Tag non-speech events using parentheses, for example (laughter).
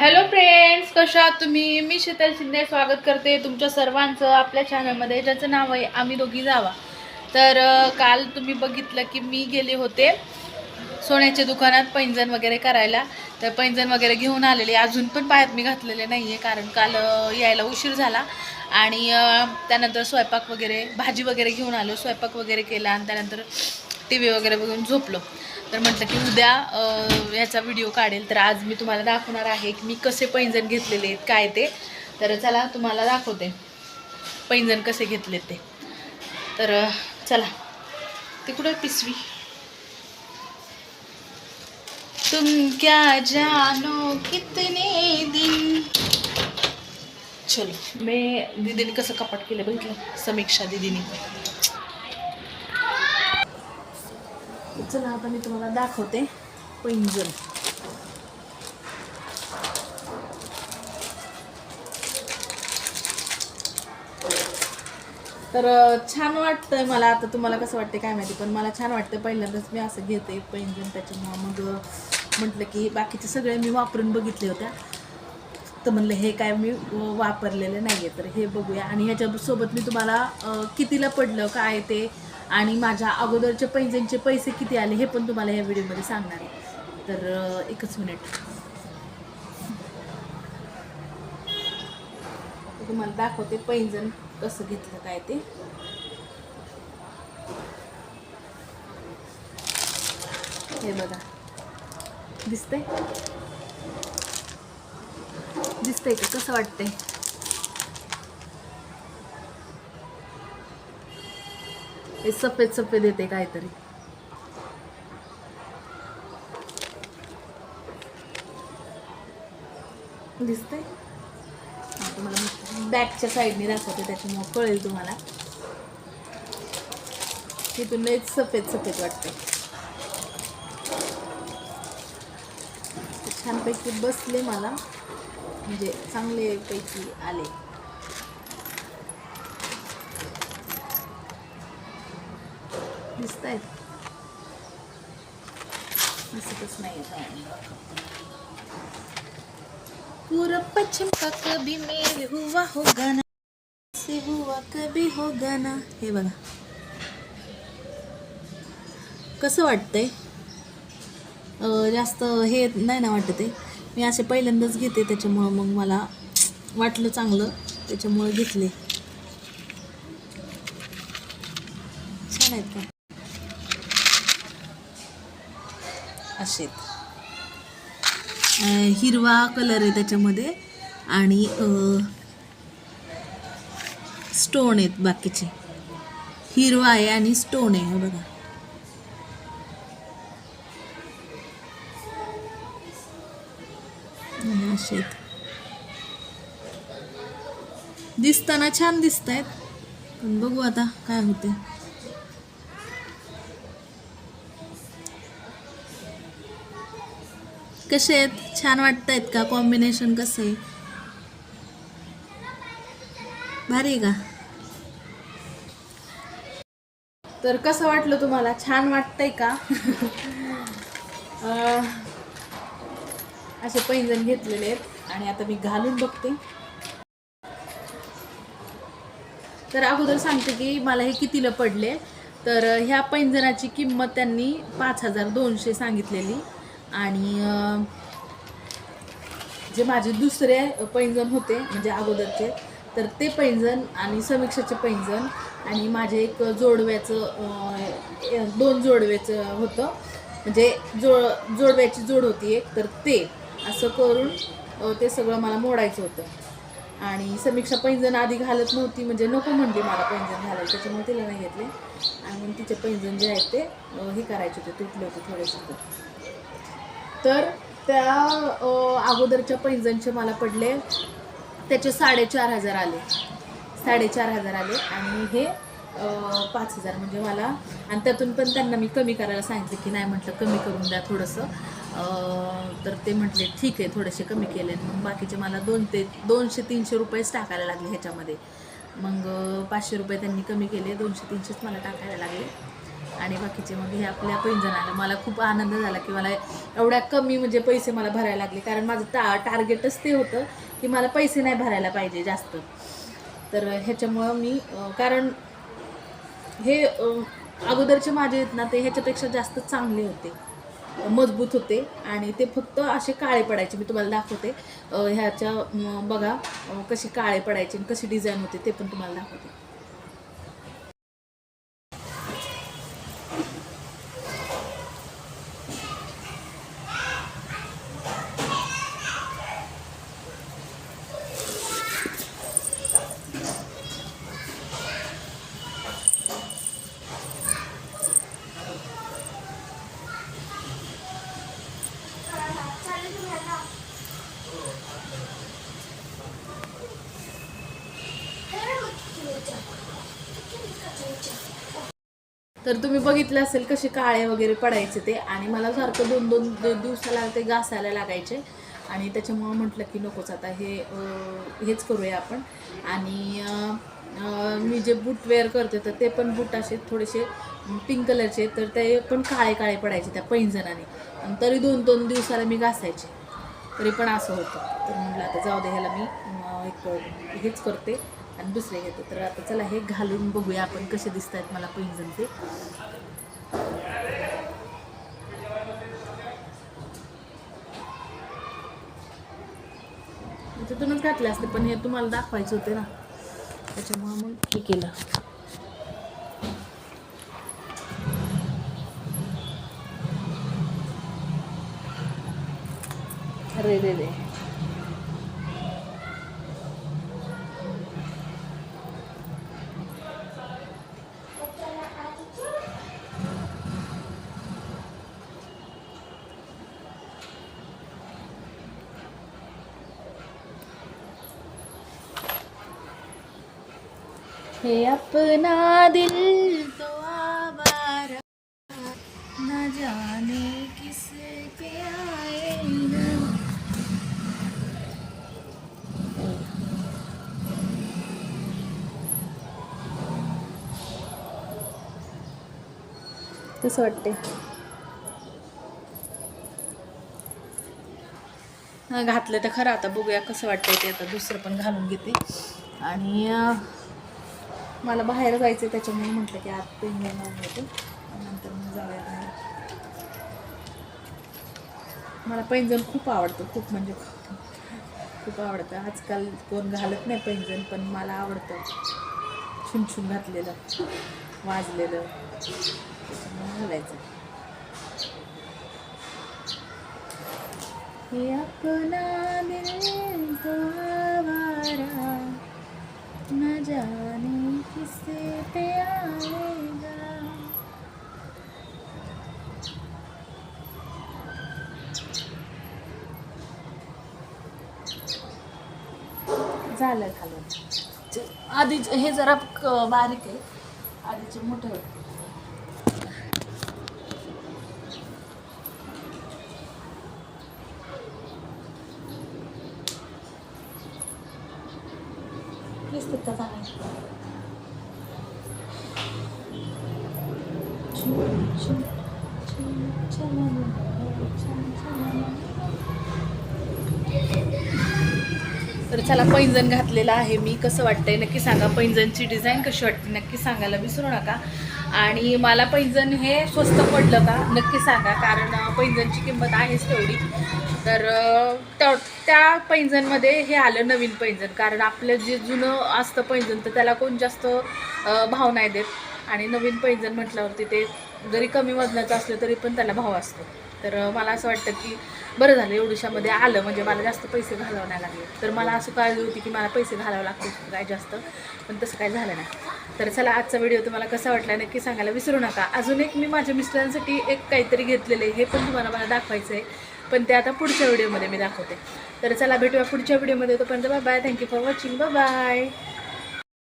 Hello friends कशा तुम्ही? मी शीतल शिंदे. स्वागत करते तुमच्या सर्वांचं आपल्या चॅनलमध्ये ज्याचं नाव आहे आम्ही दोघी जावा. तर काल तुम्ही बघितलं की मी गेले होते सोन्याच्या दुकानात पैंजण वगैरे करायला. तर पैंजण वगैरे घेऊन आलेले. अजून पण पायात मी घातलेले नाही आहे कारण काल यायला उशीर झाला. आणि त्यानंतर स्वयंपाक वगैरे भाजी वगैरे घेऊन आलो. स्वयंपाक वगैरे केला आणि त्यानंतर टी व्ही वगैरे बघून झोपलो. तर म्हटलं की उद्या ह्याचा व्हिडिओ काढेल. तर आज मी तुम्हाला दाखवणार आहे की मी कसे पैंजण घेतलेले आहेत काय ते. तर चला तुम्हाला दाखवते. पैंजण कसे घेतले ते. तर चला. ते कुठं पिशवी? तुम क्या जानो कितने दिन? चलो. मैं दीदीने कसं कपाट केलं बघितलं? समीक्षा दीदीने. चला आता मी तुम्हाला दाखवते. पैंजण. तर छान वाटतंय मला. आता तुम्हाला कसं वाटतं काय माहिती पण मला छान वाटतं पहिल्यांदाच मी असं घेते पैंजण त्याच्यामुळं. मग म्हटलं की बाकीचे सगळे मी वापरून बघितले होत्या. तर म्हणलं हे काय मी वापरलेलं नाही आहे तर हे बघूया. आणि ह्याच्यासोबत मी तुम्हाला कितीला पडलं काय ते आणि माझ्या अगोदरच्या पैजेंचे पैसे किती आले हे पण तुम्हाला ह्या व्हिडिओमध्ये सांगणार आहे. तर एकच मिनिट. तुम्हाला दाखवते पैंजण कसं घेतलं काय ते. हे बघा. दिसतंय? दिसतंय का? कसं वाटतंय? हे सफेद सफेद येते काहीतरी. दिसते तुम्हाला बॅकच्या साईडने दाखवते त्याच्यामुळे कळेल तुम्हाला. तिथून लयच सफेद सफेद वाटते छानपैकी बसले मला. म्हणजे चांगले पैकी आले. दिसत आहेत दिसतच नाही पूरा पश्चिम का कभी मेल हुआ होगा ना से हुआ कभी होगा ना हे बघा. कसं वाटतंय? जास्त हे नाही ना वाटत आहे. मी असे पहिल्यांदाच घेते त्याच्यामुळं मग मला वाटलं चांगलं त्याच्यामुळं घेतले. छान आहेत का? असे हिरवा कलर आहे त्याच्यामध्ये आणि स्टोन आहेत बाकीचे. हिरवा आहे आणि स्टोन आहे हो बघा. आणि दिसताना छान दिसत आहेत पण बघू आता काय होते कसे आहेत? छान वाटत आहेत का? कॉम्बिनेशन कसं? आहे भारी का? तर कसं वाटलं तुम्हाला? छान वाटतंय का? (laughs) असे पैंजण घेतलेले आहेत. आणि आता मी घालून बघते. तर अगोदर सांगते की मला हे कितीला पडले? तर ह्या पैंजणाची किंमत त्यांनी पाच हजार दोनशे सांगितलेली. आणि जे माझे दुसरे पैंजण होते म्हणजे अगोदरचे तर ते पैंजण आणि समीक्षाचे पैंजण आणि माझे एक जोडव्याचं दोन जोडव्याचं होतं. म्हणजे जो जोडव्याची जोड होती एक तर ते असं करून ते सगळं मला मोडायचं होतं. आणि समीक्षा पैंजण आधी घालत नव्हती म्हणजे नको म्हणली मला पैंजण घालायला त्याच्यामुळे तिला नाही घेतले. आणि तिचे पैंजण जे आहेत ते हे करायचे होते तुटले होते थोडेसे. तर त्या अगोदरच्या पैंजणचे मला पडले. त्याचे साडेचार हजार आले. साडेचार हजार आले. आणि हे पाच हजार म्हणजे मला आणि त्यातून पण त्यांना मी कमी करायला सांगितले की नाही म्हटलं कमी करून द्या थोडंसं. तर ते म्हटले ठीक आहे थोडेसे कमी केले. मग बाकीचे मला दोन ते दोनशे तीनशे रुपयेच टाकायला लागले ह्याच्यामध्ये. मग पाचशे रुपये त्यांनी कमी केले दोनशे तीनशेच मला टाकायला लागले. आणि बाकीचे मग हे आपल्या पैंजणाला मला खूप आनंद झाला की मला एवढ्या कमी म्हणजे पैसे मला भरायला लागले. कारण माझं टा टार्गेटच ते होतं की मला पैसे नाही भरायला पाहिजे जास्त. तर ह्याच्यामुळं मी कारण हे अगोदरचे माझे आहेत ना ते ह्याच्यापेक्षा जास्त चांगले होते. मजबूत होते. आणि ते फक्त असे काळे पडायचे. मी तुम्हाला दाखवते. ह्याच्या बघा कसे काळे पडायचे आणि कशी डिझाईन होते ते पण तुम्हाला दाखवते. Thank you. तर तुम्ही बघितलं असेल कसे काळे वगैरे पडायचे ते. आणि मला सारखं दोन दोन दोन दिवसाला ते घासायला लागायचे. आणि त्याच्यामुळं म्हटलं की नकोच आता हे हेच करूया आपण. आणि मी जे बूट वेअर करते तर ते पण बूट असे थोडेसे पिंक कलरचे तर ते पण काळे काळे पडायचे त्या पैंजणाने. आणि तरी दोन दोन दिवसाला मी घासायचे. तरी पण असं होतं. तर म्हटलं आता जाऊ दे ह्याला मी एक हेच करते. आणि दुसरे घेतो तर आता चला हे घालून बघूया आपण कसे दिसत आहेत मला पैंजण ते. तिथूनच घातले असते पण हे तुम्हाला दाखवायचे होते ना. त्याच्यामुळं मग हे केलं. अरे रे रे. हे अपना दिल तो आवारा न जाने किस पे कसं वाटते घातलं तर खरं. आता बघूया कसं वाटतंय ते आता दुसरं पण घालून घेते. आणि मला बाहेर जायचं आहे त्याच्यामुळे म्हटलं की आत पेन होते. नंतर मग जाऊया बाहेर. मला पैंजण खूप आवडतं खूप म्हणजे खूप आवडतं. आजकाल कोण घालत नाही पैंजण पण मला आवडतं. छुनछुन घातलेलं वाजलेलं. त्याच्यामुळे घालायचं. हे अपना दिल तो न जाने किससे पे आएगा? झालं झालं. आधी हे जरा क- बारीक आहे. आधीचे मोठे होते. दिसतात का तर चला पैंजण घातलेलं आहे मी. कसं वाटतंय? नक्की सांगा. पैंजणची डिझाईन कशी वाटते? नक्की सांगायला विसरू नका. आणि मला पैंजण हे स्वस्त पडलं का? नक्की सांगा कारण पैंजणची किंमत आहेच तेवढी. तर त्या- त्या पैंजणमध्ये हे आलं नवीन पैंजण. कारण आपलं जे जुनं असतं पैंजण तर त्याला कोण जास्त भाव नाही देत. आणि नवीन पैंजण म्हटल्यावरती ते जरी कमी वजनाचं असलं तरी पण त्याला भाव असतो. तर मला असं वाटतं की बरं झालं एवढ्याशामध्ये आलं म्हणजे मला जास्त पैसे घालावं नाही लागले. तर मला असं काळजी होती की मला पैसे घालावं लागतील काय जास्त. पण तसं काय झालं नाही. तर चला आजचा व्हिडिओ तुम्हाला कसा वाटला नक्की सांगायला विसरू नका. अजून एक मी माझ्या मिस्टरांसाठी एक काहीतरी घेतलेलं आहे हे पण तुम्हाला मला दाखवायचं आहे. पण ते आता पुढच्या व्हिडिओमध्ये मी दाखवते. तर चला भेटूया पुढच्या व्हिडिओमध्ये. तोपर्यंत bye bye thank you for watching bye bye